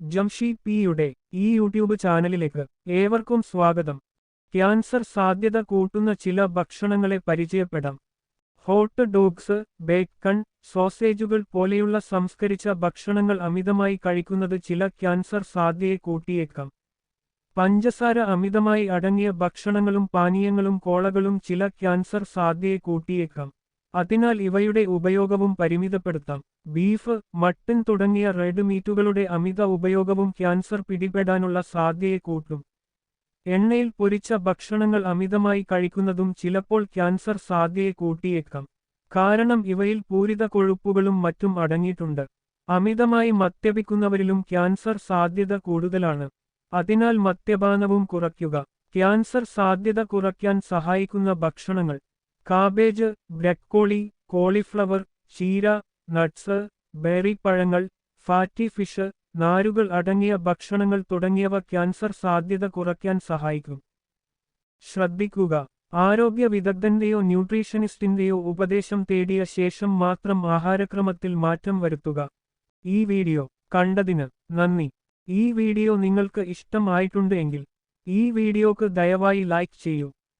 ജംഷി പിയുടെ ഈ യൂട്യൂബ് ചാനലിലേക്ക് ഏവർക്കും സ്വാഗതം. ക്യാൻസർ സാധ്യത കൂട്ടുന്ന ചില ഭക്ഷണങ്ങളെ പരിചയപ്പെടാം. ഹോട്ട് ഡോഗ്സ് ബേക്കൺ സോസേജുകൾ പോലെയുള്ള സംസ്കരിച്ച ഭക്ഷണങ്ങൾ അമിതമായി കഴിക്കുന്നത് ചില ക്യാൻസർ സാധ്യയെ കൂട്ടിയേക്കാം. പഞ്ചസാര അമിതമായി അടങ്ങിയ ഭക്ഷണങ്ങളും പാനീയങ്ങളും കോളകളും ചില ക്യാൻസർ സാധ്യയെ കൂട്ടിയേക്കാം. അതിനാൽ ഇവയുടെ ഉപയോഗവും പരിമിതപ്പെടുത്താം. ബീഫ് മട്ടൻ തുടങ്ങിയ റെഡ് മീറ്റുകളുടെ അമിത ഉപയോഗവും ക്യാൻസർ പിടിപെടാനുള്ള സാധ്യതയെ കൂട്ടും. എണ്ണയിൽ പൊരിച്ച ഭക്ഷണങ്ങൾ അമിതമായി കഴിക്കുന്നതും ചിലപ്പോൾ ക്യാൻസർ സാധ്യതയെ കൂട്ടിയേക്കാം. കാരണം ഇവയിൽ പൂരിത കൊഴുപ്പുകളും മറ്റും അടങ്ങിയിട്ടുണ്ട്. അമിതമായി മദ്യപിക്കുന്നവരിലും ക്യാൻസർ സാധ്യത കൂടുതലാണ്. അതിനാൽ മദ്യപാനവും കുറയ്ക്കുക. ക്യാൻസർ സാധ്യത കുറയ്ക്കാൻ സഹായിക്കുന്ന ഭക്ഷണങ്ങൾ. കാബേജ് ബ്രക്കോളി കോളിഫ്ലവർ ചീര നട്ട്സ് ബെറി പഴങ്ങൾ ഫാറ്റി ഫിഷ് നാരുകൾ അടങ്ങിയ ഭക്ഷണങ്ങൾ തുടങ്ങിയവ ക്യാൻസർ സാധ്യത കുറയ്ക്കാൻ സഹായിക്കും. ശ്രദ്ധിക്കുക. ആരോഗ്യ വിദഗ്ധന്റെയോ ന്യൂട്രീഷനിസ്റ്റിന്റെയോ ഉപദേശം തേടിയ ശേഷം മാത്രം ആഹാരക്രമത്തിൽ മാറ്റം വരുത്തുക. ഈ വീഡിയോ കണ്ടതിന് നന്ദി. ഈ വീഡിയോ നിങ്ങൾക്ക് ഇഷ്ടമായിട്ടുണ്ട് ഈ വീഡിയോക്ക് ദയവായി ലൈക്ക് ചെയ്യൂ.